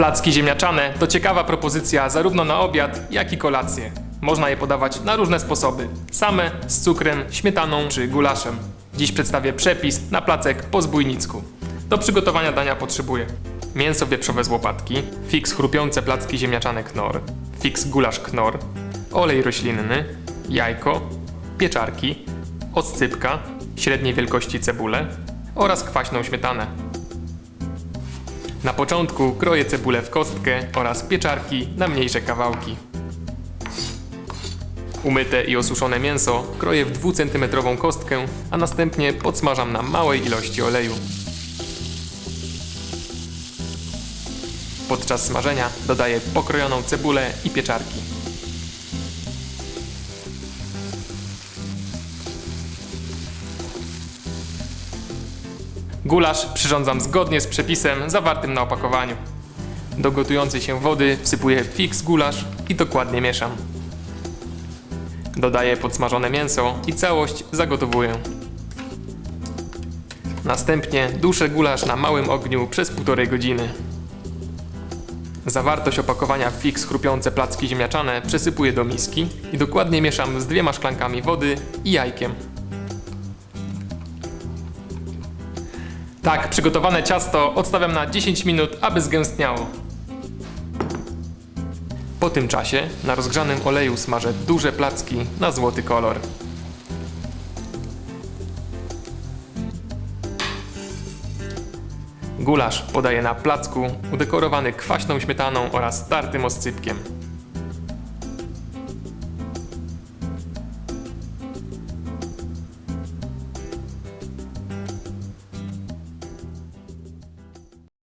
Placki ziemniaczane to ciekawa propozycja zarówno na obiad, jak i kolację. Można je podawać na różne sposoby. Same, z cukrem, śmietaną czy gulaszem. Dziś przedstawię przepis na placek po zbójnicku. Do przygotowania dania potrzebuję mięso wieprzowe z łopatki, fix chrupiące placki ziemniaczane knor, fix gulasz knor, olej roślinny, jajko, pieczarki, oscypka, średniej wielkości cebulę oraz kwaśną śmietanę. Na początku kroję cebulę w kostkę oraz pieczarki na mniejsze kawałki. Umyte i osuszone mięso kroję w 2 cm kostkę, a następnie podsmażam na małej ilości oleju. Podczas smażenia dodaję pokrojoną cebulę i pieczarki. Gulasz przyrządzam zgodnie z przepisem zawartym na opakowaniu. Do gotującej się wody wsypuję fix gulasz i dokładnie mieszam. Dodaję podsmażone mięso i całość zagotowuję. Następnie duszę gulasz na małym ogniu przez półtorej godziny. Zawartość opakowania fix chrupiące placki ziemniaczane przesypuję do miski i dokładnie mieszam z dwiema szklankami wody i jajkiem. Tak, przygotowane ciasto odstawiam na 10 minut, aby zgęstniało. Po tym czasie na rozgrzanym oleju smażę duże placki na złoty kolor. Gulasz podaję na placku udekorowany kwaśną śmietaną oraz tartym oscypkiem.